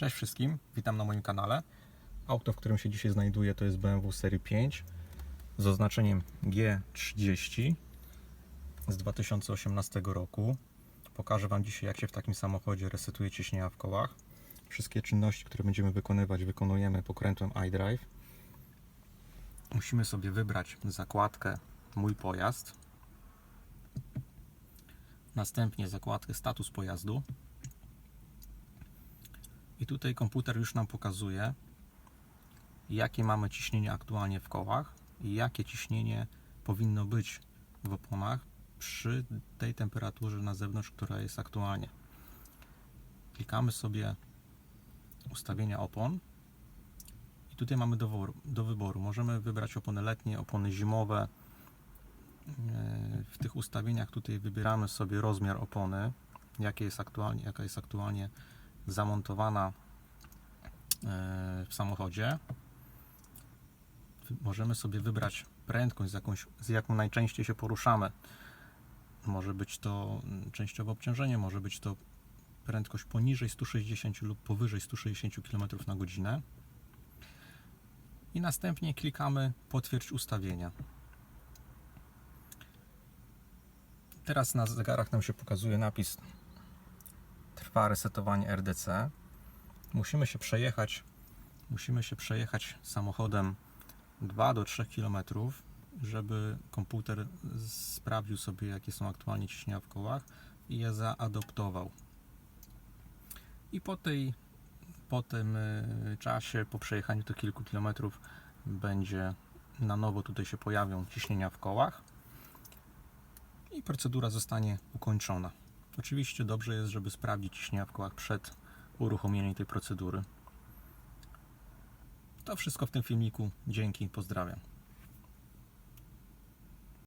Cześć wszystkim, witam na moim kanale. Auto, w którym się dzisiaj znajduję, to jest BMW serii 5 z oznaczeniem G30 z 2018 roku. Pokażę Wam dzisiaj, jak się w takim samochodzie resetuje ciśnienia w kołach. Wszystkie czynności, które będziemy wykonywać, wykonujemy pokrętłem iDrive. Musimy sobie wybrać zakładkę Mój pojazd. Następnie zakładkę Status pojazdu. I tutaj komputer już nam pokazuje, jakie mamy ciśnienie aktualnie w kołach i jakie ciśnienie powinno być w oponach przy tej temperaturze na zewnątrz, która jest aktualnie. Klikamy sobie ustawienia opon i tutaj mamy do, do wyboru. Możemy wybrać opony letnie, opony zimowe. Yy, W tych ustawieniach tutaj wybieramy sobie rozmiar opony, jakie jest aktualnie, jaka jest aktualnie zamontowana e, w samochodzie. Możemy sobie wybrać prędkość, z, jakąś, z jaką najczęściej się poruszamy. Może być to mm, częściowe obciążenie, może być to prędkość poniżej 160 lub powyżej 160 km na godzinę. I następnie klikamy potwierdź ustawienia. Teraz na zegarach nam się pokazuje napis trwa resetowanie RDC. Musimy się przejechać, musimy się przejechać samochodem 2 do 3 km, żeby komputer sprawdził sobie, jakie są aktualnie ciśnienia w kołach i je zaadoptował. I po, tej, po tym y, czasie, po przejechaniu tych kilku kilometrów, będzie na nowo tutaj się pojawią ciśnienia w kołach i procedura zostanie ukończona. Oczywiście dobrze jest, żeby sprawdzić ciśnienia w kołach przed uruchomieniem tej procedury. To wszystko w tym filmiku. Dzięki, pozdrawiam.